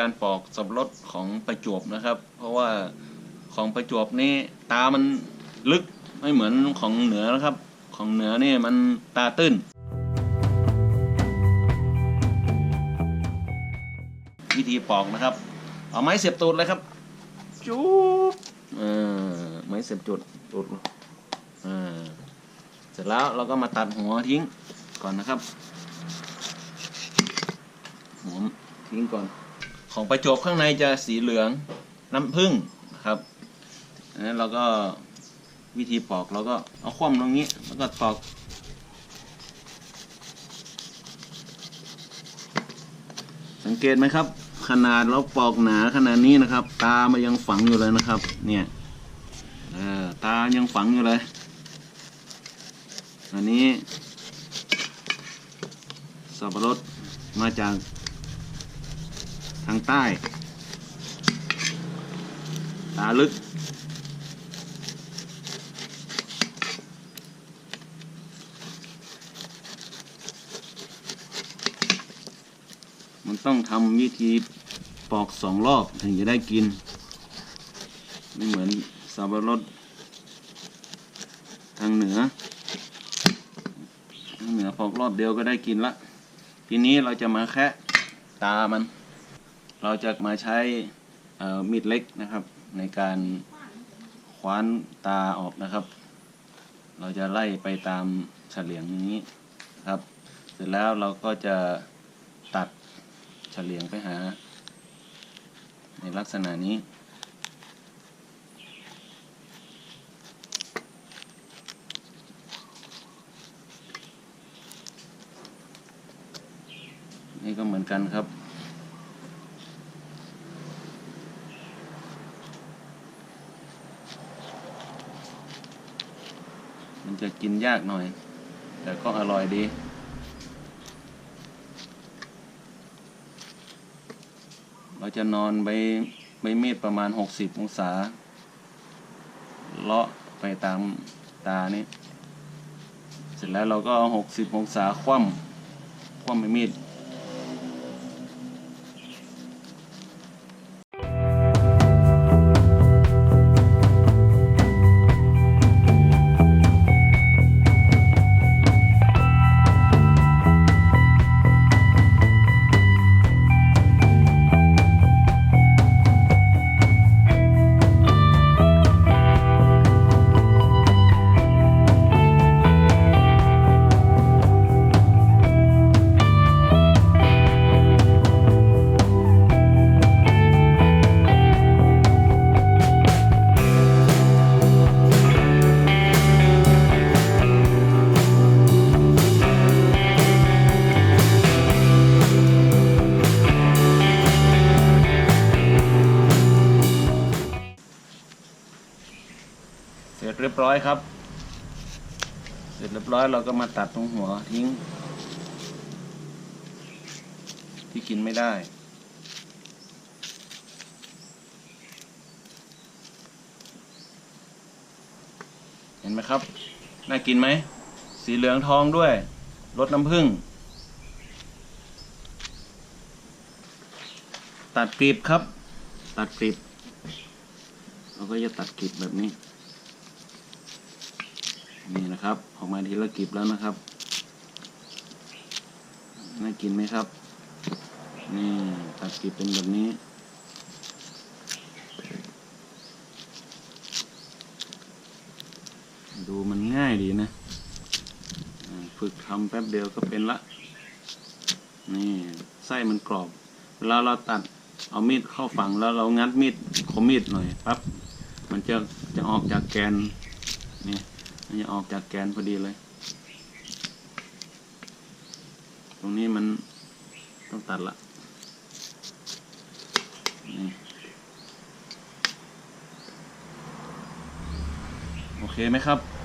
การปอกสับปะรดของประจวบนะครับ เพราะว่าของประจวบนี่ตามันลึกไม่เหมือนของเหนือนะครับ ของเหนือนี่มันตาตื้น วิธีปอกนะครับ เอาไม้เสียบตูดเลยครับ จุ๊บเออไม้เสียบจุดตูดเออเสร็จแล้วเราก็มาตัดหัวทิ้งก่อนนะครับหัวทิ้งก่อน ของประจบข้างในจะสีเหลืองน้ำผึ้งนะครับนั้นเราก็วิธีปอกเราก็เอาคว่ำตรงนี้แล้วก็ตอกสังเกตไหมครับ ขนาดเราปอกหนาขนาดนี้นะครับ ตามันยังฝังอยู่เลยนะครับ เนี่ยเออตายังฝังอยู่เลย อันนี้สับปะรดมาจาก ทางใต้ ตาลึก มันต้องทำวิธีปอกสองรอบถึงจะได้กิน ไม่เหมือนสับปะรดทางเหนือ ทางเหนือปอกรอบเดียวก็ได้กินละ ทีนี้เราจะมาแคะตามัน เราจะมาใช้มีดเล็กนะครับในการคว้านตาออกนะครับ เราจะไล่ไปตามเฉลียงนี้ครับ เสร็จแล้วเราก็จะตัดเฉลียงไปหา ในลักษณะนี้ นี่ก็เหมือนกันครับ มันจะกินยากหน่อย แต่ก็อร่อยดีเราจะนอนใบใบมีดประมาณ 60 องศา เลาะไปตามตานี้ เสร็จแล้วเราก็เอา60 องศาคว่ำคว่ำใบมีด เรียบร้อยครับ เสร็จเรียบร้อยเราก็มาตัดตรงหัวทิ้ง ที่กินไม่ได้ เห็นไหมครับ น่ากินไหม สีเหลืองทองด้วยรสน้ำผึ้งตัดกลีบครับ ตัดกลีบเราก็จะตัดกลีบแบบนี้ นี่นะครับ ออกมาทีละกลีบแล้วนะครับ น่ากินไหมครับ นี่ตัดกลีบเป็นแบบนี้ ดูมันง่ายดีนะ ฝึกทำแป๊บเดียวก็เป็นละ นี่ไส้มันกรอบ เวลาเราตัดเอามีดเข้าฝังแล้วเรางัดมีดคมมีดหน่อยปั๊บมันจะจะออกจากแกนนี่ มันจะออกจากแกนพอดีเลย ตรงนี้มันต้องตัดละนี่โอเคไหมครับ